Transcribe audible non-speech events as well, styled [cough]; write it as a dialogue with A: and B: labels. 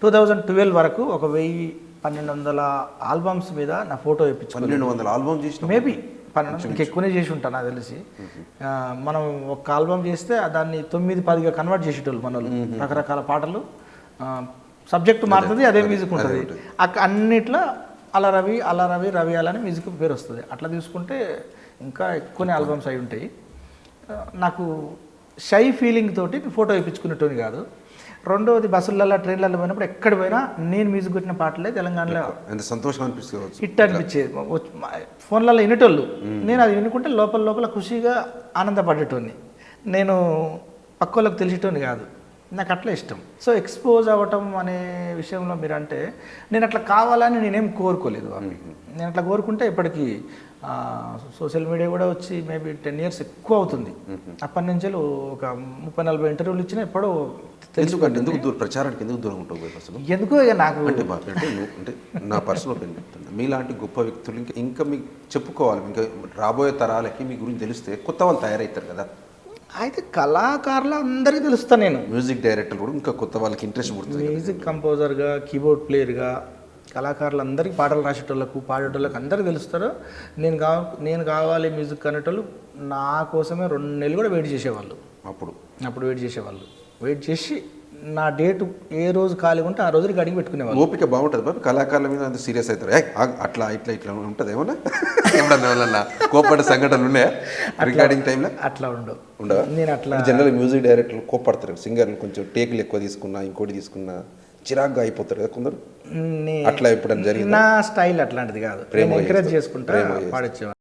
A: Two thousand twelve వరకు ఒక వెయ్యి పన్నెండు వందల ఆల్బమ్స్ మీద నా ఫోటో వేయించుకున్నాను
B: పన్నెండు వందల ఆల్బమ్ చేసిన
A: మేబీ పన్నెండు ఇంకా ఎక్కువనే చేసి ఉంటాను నాకు తెలిసి. మనం ఒక ఆల్బమ్ చేస్తే దాన్ని తొమ్మిది పదిగా కన్వర్ట్ చేసేటోళ్ళు మన రకరకాల పాటలు. సబ్జెక్ట్ మారుతుంది అదే మ్యూజిక్ ఉంటుంది. అన్నిట్లో అలా రవి అలా రవి రవి అలా అని మ్యూజిక్ పేరు వస్తుంది. అట్లా తీసుకుంటే ఇంకా ఎక్కువనే ఆల్బమ్స్ అయి ఉంటాయి. నాకు షై ఫీలింగ్ తోటి ఫోటో వేయించుకునేటోని కాదు. రెండవది బస్సులలో ట్రైన్లలో పోయినప్పుడు ఎక్కడ పోయినా నేను మ్యూజిక్ కొట్టిన పాటలే తెలంగాణలో
B: ఎంత సంతోషం అనిపిస్తుంది
A: హిట్ అనిపించేది. ఫోన్లలో వినేటోళ్ళు. నేను అది వినుకుంటే లోపల లోపల ఖుషిగా ఆనందపడేటోని నేను పక్క వాళ్ళకి తెలిసేటోని కాదు. నాకు అట్లా ఇష్టం. సో ఎక్స్పోజ్ అవ్వటం అనే విషయంలో మీరు అంటే నేను అట్లా కావాలని నేనేం కోరుకోలేదు నేను అట్లా కోరుకుంటే ఇప్పటికీ సోషల్ మీడియా కూడా వచ్చి మేబీ టెన్ ఇయర్స్ ఎక్కువ అవుతుంది. అప్పటి నుంచి ఒక ముప్పై నలభై ఇంటర్వ్యూలు ఇచ్చినా ఎప్పుడో
B: ఎందుకంటే ఎందుకు దూరం ప్రచారానికి ఎందుకు దూరం ఉంటావు పోయి అసలు
A: ఎందుకో ఇక నాకు
B: అంటే అంటే నా పర్సనల్ ఒపీనియన్ మీలాంటి గొప్ప వ్యక్తులు ఇంకా ఇంకా మీకు చెప్పుకోవాలి. ఇంకా రాబోయే తరాలకి మీ గురించి తెలిస్తే కొత్త వాళ్ళు తయారవుతారు కదా.
A: అయితే కళాకారులు అందరికీ తెలుస్తా నేను.
B: మ్యూజిక్ డైరెక్టర్ కూడా ఇంకా కొత్త వాళ్ళకి ఇంట్రెస్ట్ పుడుతుంది
A: మ్యూజిక్ కంపోజర్గా కీబోర్డ్ ప్లేయర్గా కళాకారులందరికీ పాటలు రాసేటోళ్ళకు పాడేటోళ్ళకి అందరికీ తెలుస్తారు. నేను కావ నేను కావాలి మ్యూజిక్ అనేటోళ్ళు నా కోసమే రెండు నెలలు కూడా వెయిట్ చేసేవాళ్ళు.
B: అప్పుడు.
A: అప్పుడు వెయిట్ చేసేవాళ్ళు. వెయిట్ చేసి నా డేటు ఏ రోజు ఖాళీగా ఉంటే ఆ రోజుకి అడిగి పెట్టుకునేవాళ్ళు.
B: ఓపిక బాగుంటుంది బాబు. కళాకారుల మీద అంత సీరియస్ అవుతారు. "ఏయ్, ఆగు, అట్లా ఇట్లా ఇట్లా ఉంటుంది ఏమన్నా? [laughs] ఎప్పుడన్నా కోప్పడ్డ సంఘటనలు ఉన్నాయా? రికార్డింగ్ టైంలో
A: అట్లా ఉండవు.
B: ఉండవా?
A: నేను అట్లా
B: జనరల్ మ్యూజిక్ డైరెక్టర్లు కోప్పడతారు. సింగర్లు కొంచెం టేకులు ఎక్కువ తీసుకున్నా ఇంకోటి తీసుకున్నా చిరాగ్గా అయిపోతారు కదా కొందరు. అట్లా ఎప్పుడన్నా జరిగిందా?
A: నా స్టైల్ అట్లాంటిది కాదు.
B: ప్రేమ
A: ఎంకరేజ్. చేసుకుంటా. పాడొచ్చేవాడిని